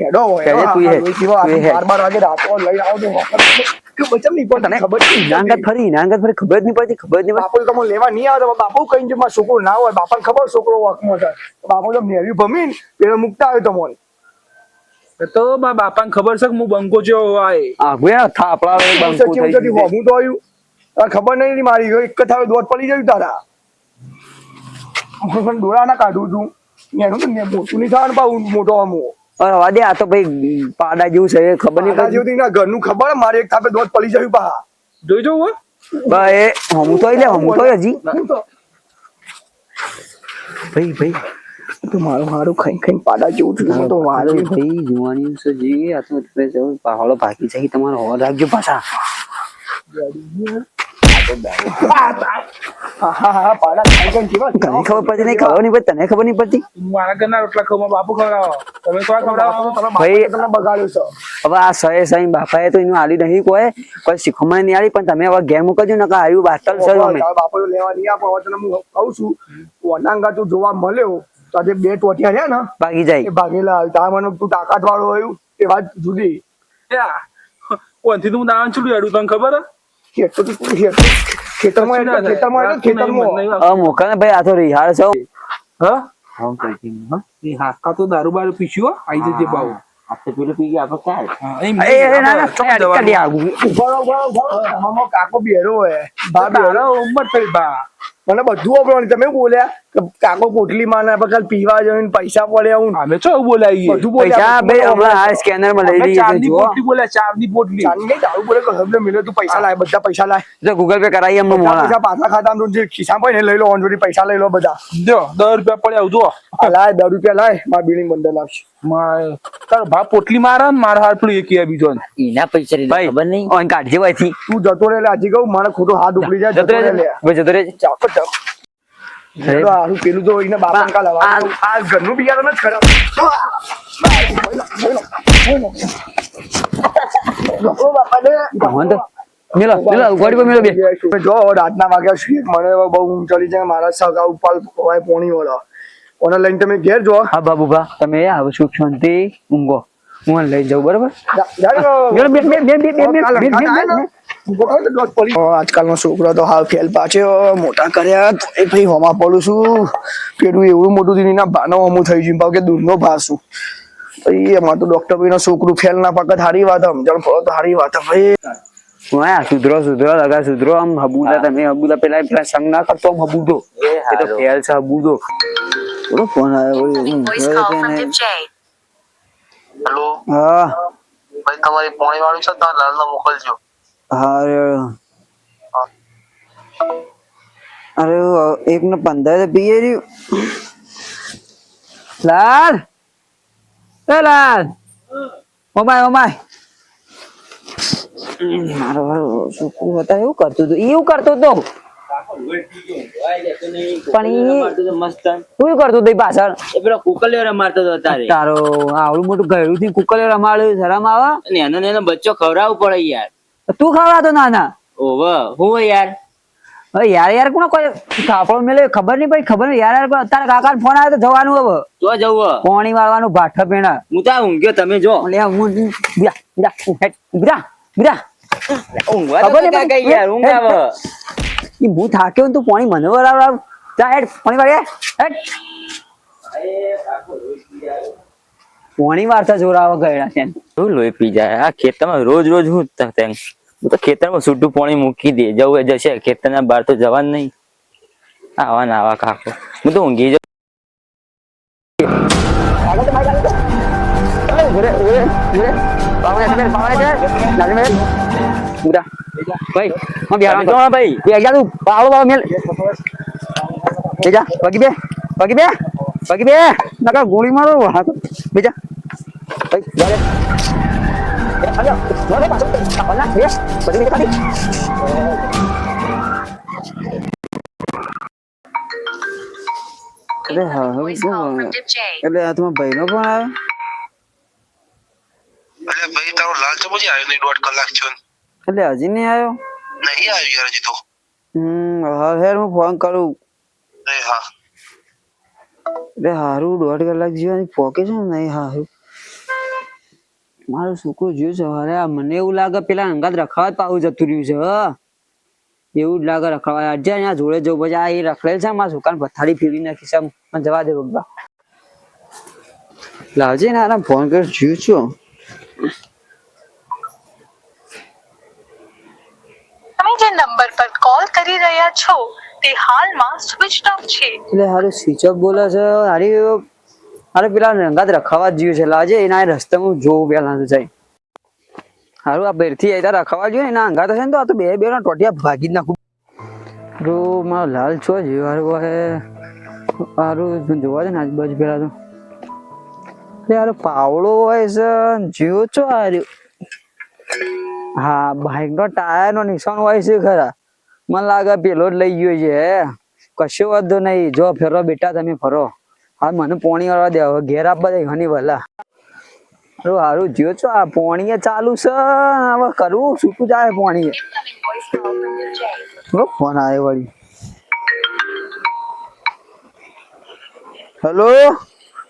હેડો તું હેડ. તું બાર બાર વાગે રાતો લઈ આવો તો વખત કે બચમ નહીં પણ તને ખબર છે નાંગત ફરી નાંગત ફરી ખબર જ નહીં પડતી ખબર જ નહીં બાપુ તમે લેવા નહીં આવે તો બાપુ કઈ છે મારો છોકરો ના હોય બાપાને ખબર છોકરો વાકમાં છે. બાપુ તો નેવી ભમીન પેલો મુકતા આવ્યો તમને. તો મારા બાપાને ખબર છે કે હું બંકો જેવો હોય. આગુ યાર થાપડા બંકો થઈ સચિન ગઈ તો આવ્યું? ખબર નહીં મારી એક જ થાવે દોત પડી જયું તારા. હું પણ ડોળા ના કાઢું છું. એનું તો મોટું નહીં થવાનું પાછું મોટો હમું અરે વાદે આ તો ભાઈ પાડા જેવું છે ખબર નહીં પાડા જેવું ના ઘરનું ખબર મારે એક થાપે દોત પડી જાય પા જોઈ જવું હો. બા એ હમું તો લે હમું તો હજી. ભાઈ ભાઈ તો મારું મારું ખાઈ ખાઈ પાડા જેવું છું તો વારો. ભાઈ જુવાની છે જે આ તો એટલે જો પાહાળો ભાગી જાય તમારો હોર રાખજો પાછા. હા હા હા પાડા ખાઈ ખાઈ કેવા તને ખબર પડતી નહીં? ખબર નહીં પડતી તને ખબર નહીં પડતી? મારા ઘરના રોટલા ખાવ બાપુ ખવડાવો. તમે કોણ ખવડાવો. ભાઈ- તમને બગાડ્યો છે? હવે આ સહે સહી બાપાએ તો એનું આલી નહીં કોઈ કોઈ શીખવામાં નહીં આલી પણ તમે હવે ઘેર મૂકજો ને આવ્યું બાટલ છે અમે. તારા લેવા નહીં આપો તને હું કહું છું વનાંગા તું જોવા મળ્યો તો આજે બે ટોટિયા રહ્યા ને ભાગી જાય. ભાગેલા તાર મને તું તાકાત વાળો આવ્યું એ વાત જુદી. ઓનથી તો હું દાણ છૂટી હેડું તને ખબર હે? ખેતર તું ખેતરમાં એટલે ખેતરમાં એટલે ખેતરમાં હવે મોકા ને ભાઈ આ તો રિહાળ છે હા હા કઈ હા એ હાકા તો દારૂ બારૂ પીસ્યો હો. આઈ જજે બાવ આપણે પેલું પી ગયા આપણે ક્યાં એ એ, ના ના ચોક જવાનું. કાઢી આગું ઊભા રહો, ઊભા રહો, ઊભા રહો. આમાં કાકો બેરો હે બા બેરો તારા થઈ બા મને બધું વાપરવાની તમે બોલ્યા કે કાકો પોટલી માં ના કાલ પીવા જઈને પૈસા પડ્યા હું અમે ચો બોલાઈએ. બધું પૈસા બોલ્યા ભાઈ હમણાં આ સ્કેનરમાં લઈ લઈએ છે જુઓ. પોટલી બોલ્યા ચારની પોટલી. ચાંદી દારૂ બોલે કે હમને મિલે તું પૈસા લાય બધા પૈસા લાય. જો ગૂગલ પે કરાઈ એમ બધા પૈસા પાછા ખાતા જે ખિસ્સા પડે ને લઈ લો ઓન પૈસા લઈ લો બધા. જો 10 રૂપિયા પડ્યા જો આ લાય 10 રૂપિયા લાય મારા બિલિંગ બંધ લાવશે. મારે તારો ભાવ પોટલી મારા ને મારા હાથ પેલું એક બીજો. એના પૈસા ની ખબર નહીં. ઓન કાઢજે ભાઈથી. તું જતો રે લે હજી કહું મારે ખોટો હાથ ઉપડી જાય જતો જતો રે ભાઈ જતો રહેજે. ચાકો ચાકો તો હારું પેલું તો એને બાપા કાલ આ- આ ઘરનું બિયારણ જ ખરાબ ઓ બાપા ને ભગવાન તો મેલો મેલો ઉગાડી પર મેલો બે જો રાતના વાગ્યા સુધી મને બહુ ઊંઘ ચડી જાય મારા સગા ઉપાલ હોય પોણી વાળો ઓને લઈને તમે ઘેર જો હા બાબુભા તમે આવો સુખ શાંતિ ઊંઘો હું લઈ જાઉં બરાબર જા- જા મેલો બે બે બે બે બે બે આજકાલનો છોકરો તો હાવ ફેલ પાછો મોટા કર્યા. તો એ ભાઈ હોમાં પડું છું. પેલું એવું મોટું થઈને ના ભાનો હમું થઈ ગયું કે દૂધનો ભાસું ભાઈ એમાં તો ડોક્ટર ભાઈ છોકરું ફેલ ના પાકત હારી વાત સમજણ પડો તો હારી વાત ભાઈ હું સુધરો સુધરો લગા સુધરો. આમ હબુદા તમે હબુદા પેલા પેલા સંગ ના કરતો આમ હબુદો. એ તો ફેલ છે હબુદો. બોલો ફોન આવ્યો. હેલો હા. ભાઈ તમારી પોણી વાળું છે? તો લાલ મોકલજો. હા અરે એક ને પંદર પીએ રહ્યું લાલ. એ લાલ. Oh my oh my. મારો વાળો હતા એવું કરતું હતું એવું કરતો હતું પણ શું કરતું હતું પાછળ? પેલો કુકલિયો રમાડતો હતો તારે. તારો આવડું મોટું ગયડું થી કુકલે રમાડ્યું શરમ આવે અને એનો ને એનો બચ્ચો ખવડાવવું પડે યાર. તું ખાવા તો નાના. ઓવ હું યાર? હવે યાર યાર કોણ કોઈ કાપડો મેલે ખબર નહીં પડી ખબર નહીં. યાર યાર તારા કાકા ફોન આવ્યો તો જવાનું હવે. તો જવું પાણી વાળવાનું ભાઠ પેણા હું તો ઊંઘ્યો તમે જો. લે હું બિરા બિરા હેટ બિરા બિરા ખબર નહીં કઈ યાર ઊંઘ આવે. હું થાક્યો તું પાણી મને વરાવ જા હેડ પાણી વાળે હેડ પાણી વાળતા જોરાવા ગયડા છે. શું લોહી પી જાય? આ ખેતરમાં રોજ રોજ હું તેમ હું તો ખેતરમાં છૂટું પાણી મૂકી દે જવું એ જશે ખેતરના બહાર તો જવાનું નહીં. આવા ના આવા કાકો. હું તો ઊંઘી જાઉં તો. બે તું પગી બે પગી બે પગી બે નકા ગોળી મારો હા એટલે આ તમારા ભાઈનો ફોન આવ્યો? અરે ભાઈ તારો લાલ ચમચી આવ્યો નહીં દોઢ કલાક છો ને. એટલે હજી નહીં આવ્યો? નહીં આવ્યો યાર હજી તો. હમ હા હેર હું ફોન કરું. હા. એટલે હારું દોઢ કલાક જીવાની પોકે છે ને નહીં હારું. મારું છોકરો જોયું છે અરે આ મને એવું લાગે પેલા અંગાત રખાવા જ પાવું જતું રહ્યું છે એવું જ લાગે રખાવા આજે અહીંયા જોડે જવું પછી આ એ રખડેલ છે મારા છોકરાને પથારી ફેરવી નાખી છે પણ જવા દે બબ્બા લાવજે ને આરામ ફોન કરી જોયું છું? તમે જે નંબર પર કોલ કરી રહ્યા છો તે હાલમાં સ્વિચ ઓફ છે. એટલે હારું સ્વિચ ઓફ બોલે છે હારી હારે પેલા રંગાત રખાવા જ છે. લાવજે એના રસ્તે હું જોઉં પેલા જઈ. હારું, આ બેરથી આવી રખાવા જોઈએ એના અંગાત હશે ને તો આ તો બે બે ના ટોટિયા ભાગી જ નાખું. રો મારો લાલ છો જ હારું હે હારું જોવા દે ને આજુબાજુ પેલા તો. એટલે હારું પાવડો હોય છે. જીવ છો હાર્યું હા બાઇક નો ટાયર નો નિશાન હોય છે ખરા. મને લાગે પેલો જ લઈ ગયો છે કશો વાંધો નહીં. જો ફેરો બેટા, તમે ફરો. હા મને પોણી વાળવા દે હવે ઘેર આપવા દે ઘણી ભલા હારું હારું જ્યો છો આ પોણીએ ચાલુ છે હવે કરવું છૂટું જાય પોણીએ. ફોન આવ્યો વળી. હેલો?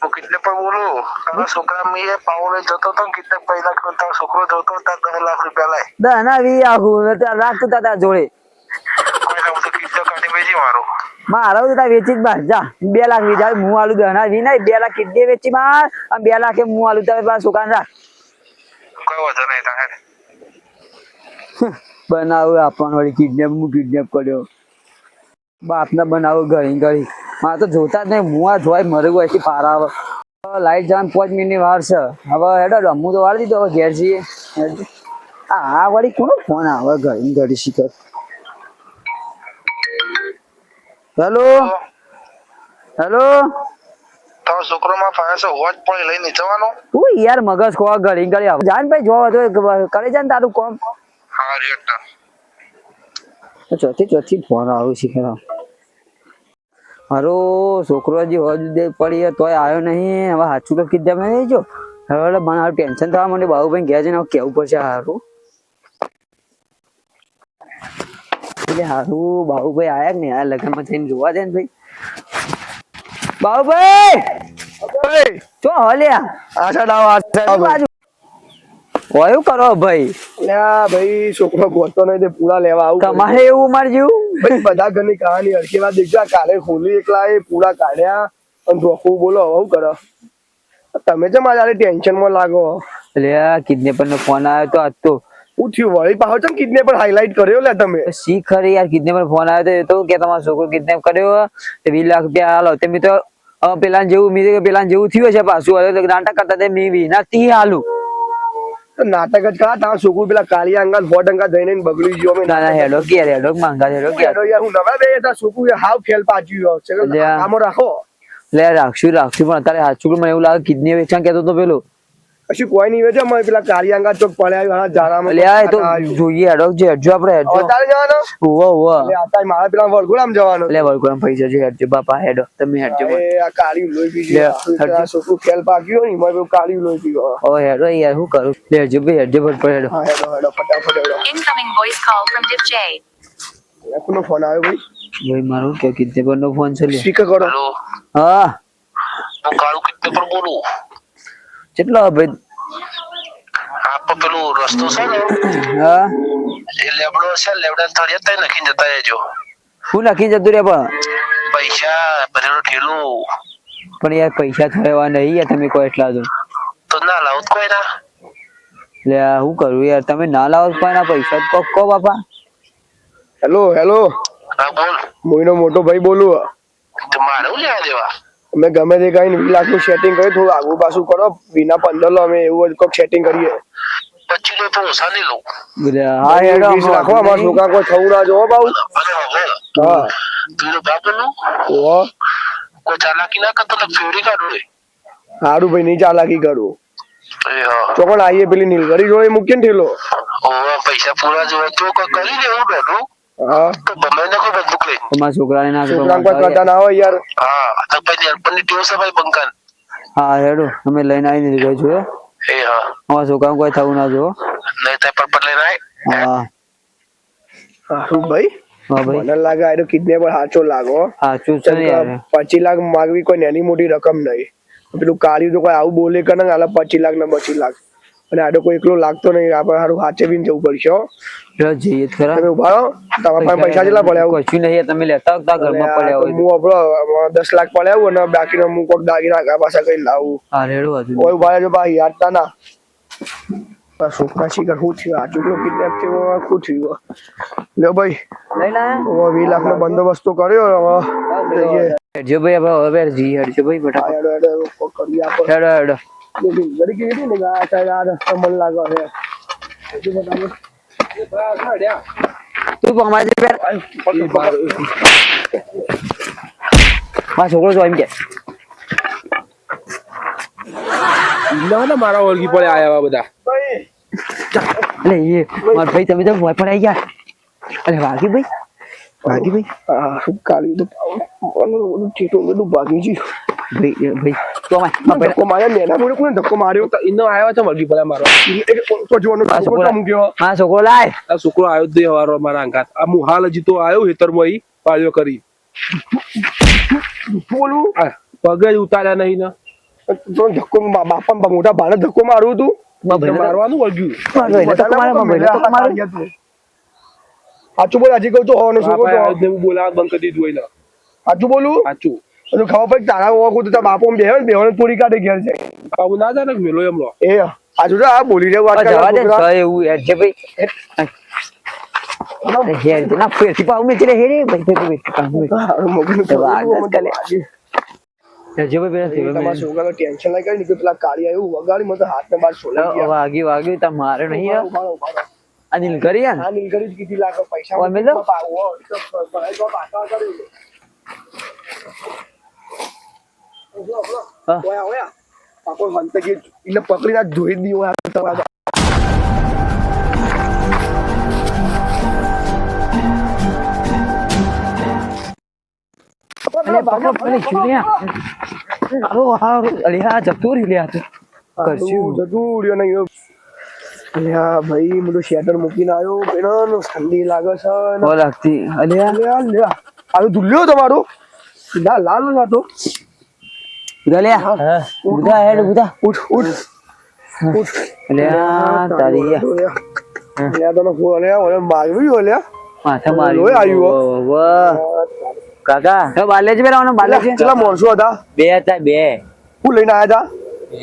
હું બોલું? તારા છોકરા મેં પાવડે જતો હતો કર્યો તારો છોકરો જતો હતો દસ લાખ રૂપિયા લાય. દસ ના વી આખું ત્યાં રાખતું તા જોડે. બેસી મારો મારો તો વેચી જ બાર જા. બે લાખ વીજા હું આલુ દહના. વી નહીં બે લાખ કિડની વેચી માર. અને બે લાખે હું આલુ. તમે પાસ સુકાન રાખ. કોઈ વાંધો નહીં તારે. બનાવું આપણ વળી. કિડનેપ હું કિડનેપ કર્યો. બાપને બનાવો ઘણી ઘણી મારે તો જોતા જ નહીં. હું આ જોવાય મરે હોય છે પારા આવે. લાઈટ જવાનું પાંચ મિનિટની વાર છે. હવે હેડો રમવું તો વાળી દીધો. હવે ઘેર જઈએ. આ વળી કોનો ફોન આવે? ઘણી ઘડી શીખર. હેલો? હેલો. તારો છોકરો માં છે વોચ પણ લઈને જવાનો ઓ યાર મગજ ખો ઘડી ઘડી આવે. જાન ભાઈ જોવા તો કરે જાન ને તારું કોમ. હા રેટા ચોથી ચોથી ફોન આવું છે મારો છોકરો હજી હોજ દે પડી તોય આવ્યો નહીં. હવે સાચું તો કીધા મેં જો. હવે મને ટેન્શન થવા મને બાબુભાઈ ઘેર જઈને હવે કેવું પડશે હારું. એટલે હારું બાહુભાઈ આયા ને આ લગ્નમાં જઈને જોવા દે ને ભાઈ. બાહુભાઈ! તો હલ્યા આછા ડાવ આછા બાજુ? ઓયું કરો ભાઈ. લ્યા ભાઈ છોકરો ગોતો નહીં તે પૂરા લેવા આવું તમારે એવું મારજ્યું ભાઈ બધા ઘરની કહાની હરકી વાત દેખજો કાલે ખોલી એકલા એ પૂરા કાઢ્યા અને ધોખું બોલો હવે શું કરો. તમે છે મારા ટેન્શનમાં લાગો? લ્યા કિડનેપર નો ફોન આવ્યો તો આજ થયું વળી પાછો ચમ કિડને પણ હાઇલાઇટ કર્યો લે તમે. શીખ ખરી યાર કિડનેપર ફોન આવ્યો તો કે તમારો છોકરો કિડનેપ કર્યો તે વીસ લાખ રૂપિયા હાલો. તે મેં તો પેલા જેવું મેં કે પેલા જેવું થયું છે પાછું. હવે નાટક કરતા તે મેં વિના તી હાલું નાટક જ કા તારા છોકરું પેલા કાળિયા અંગા ફોટ અંગા જઈને બગડી ગયો મે ના ના હેડો કે હેડો માંગા હેડો કે યાર. યાર હું નવા બે તા છોકરું હાવ ફેલ ગયો છે અલ્યા. રાખો. લે રાખશું રાખશું પણ અત્યારે સાચું મને એવું લાગે કિડની વેચાણ કેતો તો પેલો. કશું કોઈ નહીં વેચે અમે પેલા કાળિયા અંગાત ચોક પડ્યા હા જારામાં એ તો જોઈએ હેડો જે હેડજો આપણે હેડજો. અત્યારે જવાનો? ઓવો ઓવો એટલે અત્યારે મારા પેલા વરઘોડામાં જવાનો. લે વળકોણ પૈસા જો હેડજો બાપા હેડો તમે હેડજો એ આ કાળી લોહી પી ગયો છોકરું ફેલ પાક્યું ને એમાં કાળી લોહી પી ગયો ઓ હેડો યાર શું કરું? લે હેડજો ભાઈ હેડજો ફટફટ હેડો. હેડો હેડો ફટાફટ હેડો. Incoming voice call from J. કોનો ફોન આવ્યો ભાઈ? ભાઈ મારું કે કિડનેપર નો ફોન છે લે સ્પીકર કરો. હા. હું કાળુ કિડનેપ પર બોલું? કેટલો ભાઈ? પેલું રસ્તો છે ને? હા. એ લેબડો છે લેબડા થળિયા તઈ નાખીને જતા રહેજો. હું નાખી જતું રે પણ? પૈસા ભરેલું ઠેલું. પણ યાર પૈસા થવા નહીં યાર તમે કોઈ એટલા તો. તો ના લાવો કોઈ ના એટલે હું કરું યાર તમે ના લાવો કોઈ ના પૈસા તો કહો બાપા. Hello hello. હા બોલ. મોઈનો મોટો ભાઈ બોલું. તો મારે હું લેવા દેવા? અમે ગમે તે કઈ વીસ લાખનું સેટિંગ કર્યું થોડું આગુ પાછું કરો વિના પંદર લો અમે એવું કોઈક સેટિંગ કરીએ. હા હેડો રાખો અમારા છોકરા કોઈ થવું ના જોવો હા. સારું ભાઈ નહીં ચાલાકી કરું. તો પણ આઈએ પેલી નીલગરી જોડે મૂકીને ઠેલો. પૈસા પૂરા જોવા તો કરી દેવું બેઠું. હા. તો નાખો બંદૂક લઈ તમારા છોકરાને ના કરો કોઈ કરતા ના હોય યાર. હા તો પછી અર્પણની ટેવ છે ભાઈ બંકાન. હા હેડો અમે લઈને આવીને ગયો છું એ હા. અમારા છોકરાને કોઈ થવું ના જો નહીં થાય પરપટ લઈને આય હા. સારું ભાઈ? હા ભાઈ. મને લાગે આ કિડનેપર સાચો લાગો સાચું છે ને યાર. પચીસ લાખ માગવી કોઈ નાની મોટી રકમ નહીં. પેલું કાર્યું તો કોઈ આવું બોલે કે ના આલા પચીસ લાખ ને પચીસ લાખ. અને આડો કોઈ એકલો લાગતો નહીં. આપણે સારું હાચવીને જવું પડશે લો જઈએ જ ખરા. તમે ઊભા રહો. તમારા પાસે પૈસા કેટલા પડ્યા? કશું નહીં તમે લેતા હતા ઘરમાં પડ્યા હોય હું આપણો દસ લાખ પડ્યા આવું અને બાકીનો હું કોઈક દાગીના આગા પાછા કઈ લાવું. હા રેડો હતું કોઈ ઊભા રહેજો ભાઈ યાદતા ના. છોકરા શું થયું? આ છોકરો કિડનેપ થયો શું થયું લ્યો ભાઈ. હવે વીસ લાખ નો બંદોબસ્ત તો કર્યો હવે જઈએ. હેડજો ભાઈ હવે હવે જઈએ ભાઈ બેટા હેડો હેડો કરી આપો હેડો હેડો. ને કે આ સાઈડ આ રસ્તો મને લાગે છે હજુ બતાવો. તું પણ અમારે જે બેન મારો છોકરો જો એમ કે. ના ના મારા ઓળખી પડે આયા આવા બધા. અલે એ મારો ભાઈ તમે તો ભોય પડાઈ ગયા. અરે વાગી ભાઈ? વાગી ભાઈ? આ શું કાઢ્યું તો પાવડું. ઓલું ઠેઠું બધું ભાગી ગયું. ભાઈ ભાઈ તો અમાય ધક્કો માર્યો નેના મોઢે કોને ધક્કો માર્યો તો એનો છે વળગી પડે મારો તો જોવાનો છોકરો મૂક્યો મારો છોકરો લાય આ છોકરો આવ્યો જ હવારો મારા અંગાત આ હું હાલ હજી તો આવ્યો હેતરમાં ઈ પાળ્યો કરી બોલું પગે ઉતાર્યા નહીં ને તો ધક્કો બાપા મોટા ભાને ધક્કો મારું તું મારા ભાઈને તો- મારવાનું વળગ્યું મારો ભાઈને તો મારે મારા ભાઈને તો મારે સાચું બોલ હજી કહું તો હોવાનો બંધ કરી દીધું એને સાચું બોલું સાચું તો ખબર પડી તારા ઓળખું તો તારા બાપો બેહે બેહો તોડી કાઢે ઘેર છે આવું ના જાય મેલો એમનો એ આજુ આ બોલી રહ્યો વાત જવા દે છ એવું હેડ છે ભાઈ અરે ના ફેરથી પાઉં ભાઈ ભાઈ. હારું તો વાત જે પેલા તમારા. ટેન્શન લઈ કરી પેલા કાળી આવ્યું વગાડી મને હાથ ને બાર સોલાઈ ગયા વાગ્યું વાગ્યું તા મારે નહીં હે. ઊભા રહો, ઊભા રહો. આ નીલ કરી આ નીલગરી જ કીધી લાગે પૈસા મેલો. પાવો તો પાછા કર્યું. હા. ઓય, ઓય. પાકો હંતકી એટલે પકડીને ધોઈ દીધો આ તમારા. અલે બાપા પેલી જુલિયા. આવો, આવો. અલે આ જતું રહ્યું લે આ તો. કરશું. જતું રહ્યો નહીં અલ્યા ભાઈ હું તો શેટર મૂકીને આવ્યો પેલો ઠંડી લાગે છે લાગતી અલે આ અલ્યા, અલ્યા. આ ધુલ્યો તમારો ના લાલ હતો ઉધા લે ઉધા હેડ ઉધા ઉઠ ઉઠ. ઉઠ અલે તારી આ. તને ફોન અલ્યા ઓલે માર્યું અલ્યા. માથા મારી. લોહી આવ્યું વાહ, વાહ. કાકા. તો બાલે જ પેલા બાલે છે કેટલા માણસો હતા? બે હતા બે. હું લઈને આયા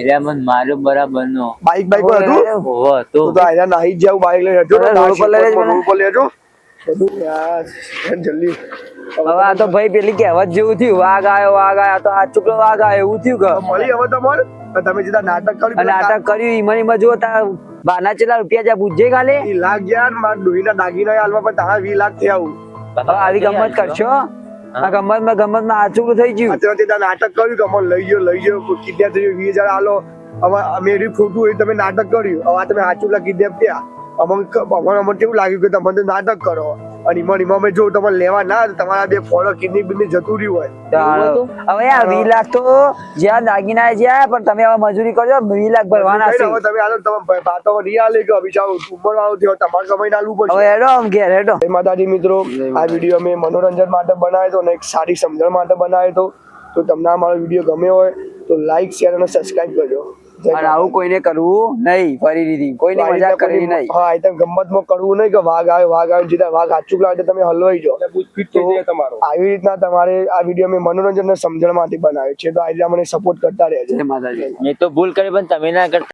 હતા મન મારો બરાબર નો. બાઈક બાઈક હતું? ઓહો તો. તો આયા નાહી જાવ બાઈક લઈને. હેઠો રોડ પર લઈ જજો જલ્દી. હવે આ તો ભાઈ પેલી કહેવત જેવું થયું વાઘ આયો વાઘ આયો તો આ ચૂકલો વાઘ આયો એવું થયું કે. મળી હવે તમારે? તમે સીધા નાટક કર્યું નાટક કર્યું ઈમન ઈમન જો તા બાના ચેલા રૂપિયા જ્યાં પૂછજે કાલે લાખ ગયા ને મારા ડોહીના દાગીના હાલમાં પણ તારા વી લાખ થયા આવું. આવી ગમત કરશો? આ ગમતમાં ગમતમાં આચુકલું થઈ ગયું. અત્યારે ત્યાં નાટક કર્યું કે અમને લઈ ગયો લઈ ગયો કિડનેપ થઈ ગયો વીસ હજાર હાલો હવે એની ખોટું હોય તમે નાટક કર્યું. હવે તમે સાચું કિડનેપ થયા. અમને અમને કેવું લાગ્યું કે તમે નાટક કરો? અને ઈમાં ને અમે જો તમે લેવા ના તમારા બે ફોલો કિડની બિડની જતું રહ્યું હોય. હવે આ વી લાખ તો જ્યાં દાગીના જ્યાં પણ તમે હવે મજૂરી કરજો વી લાખ ભરવાના છે. હવે તમે આલો તમે વાતો નહીં આલે કે અભિષાવ ઉંમર આવો થયો તમારે કમાઈને હાલવું પડશે. હવે હેડો આમ ઘેર હેડો. માતાજી મિત્રો આ વીડિયો અમે મનોરંજન માટે બનાવ્યો હતો અને એક સારી સમજણ માટે બનાવ્યો હતો. તો તમને આ મારો વીડિયો ગમ્યો હોય તો લાઈક શેર અને સબસ્ક્રાઇબ કરજો. અને આવું કોઈને કરવું નહીં ફરી દીધી કોઈને મજાક કરવી નહીં. હા એ ગમતમાં કરવું નહીં કે વાઘ આવે વાઘ આવે સીધા વાઘ હાચુક લાગે તો તમે હલવાઈ તમારો. આવી રીતના તમારે આ વીડિયો અમે મનોરંજન ને સમજણ માટે બનાવ્યો છે. તો આજે મને સપોર્ટ કરતા રહેજો. માતાજી. મેં તો ભૂલ કરી પણ તમે ના કરતા.